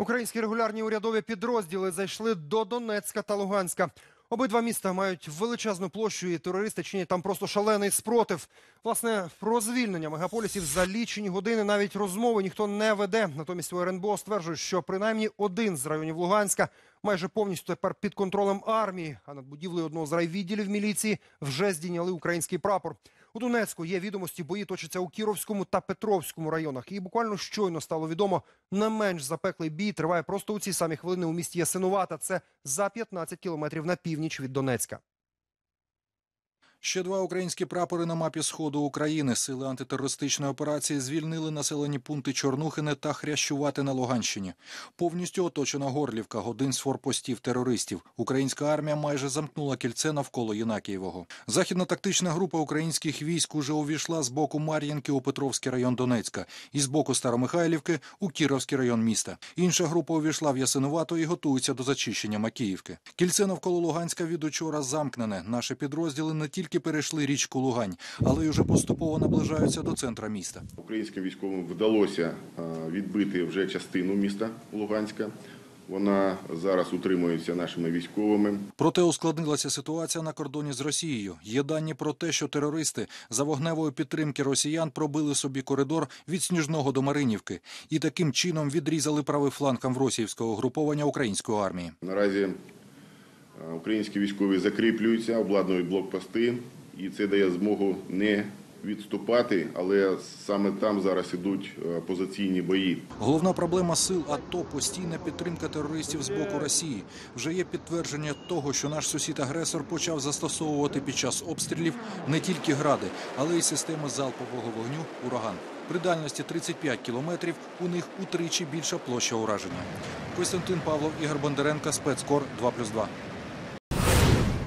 Українські регулярні урядові підрозділи зайшли до Донецька та Луганська. Обидва міста мають величезну площу, і терористи чинять там просто шалений спротив. Власне, про звільнення мегаполісів за лічені години навіть розмови ніхто не веде. Натомість у РНБО стверджують, що принаймні один з районів Луганська майже повністю тепер під контролем армії. А над будівлею одного з райвідділів міліції вже здійняли український прапор. У Донецьку є відомості, бої точаться у Кіровському та Петровському районах. І буквально щойно стало відомо, не менш запеклий бій триває просто у ці самі хвилини у місті Ясинувата. Це за 15 кілометрів на північ від Донецька. Ще два українські прапори на мапі сходу України. Сили антитерористичної операції звільнили населені пункти Чорнухине та Хрящувати на Луганщині. Повністю оточена Горлівка, годин з форпостів терористів. Українська армія майже замкнула кільце навколо Єнакієвого. Західна тактична група українських військ уже увійшла з боку Мар'їнки у Петровський район Донецька і з боку Старомихайлівки у Кіровський район міста. Інша група увійшла в Ясинувато і готується до зачищення Макіївки. Кільце навколо Луганська від учора замкнене. Наші підрозділи не тільки перейшли річку Лугань, але й уже поступово наближаються до центра міста. Українським військовим вдалося відбити вже частину міста Луганська. Вона зараз утримується нашими військовими. Проте ускладнилася ситуація на кордоні з Росією. Є дані про те, що терористи за вогневої підтримки росіян пробили собі коридор від Сніжного до Маринівки і таким чином відрізали правий фланг Амвросіївського груповання української армії. Наразі українські військові закріплюються, обладнують блокпости, і це дає змогу не відступати, але саме там зараз ідуть е, позиційні бої. Головна проблема сил АТО постійна підтримка терористів з боку Росії. Вже є підтвердження того, що наш сусід-агресор почав застосовувати під час обстрілів не тільки гради, але й системи залпового вогню ураган. При дальності 35 кілометрів у них утричі більша площа ураження. Костянтин Павлов, Ігор Бондаренко, спецкор 2+,2.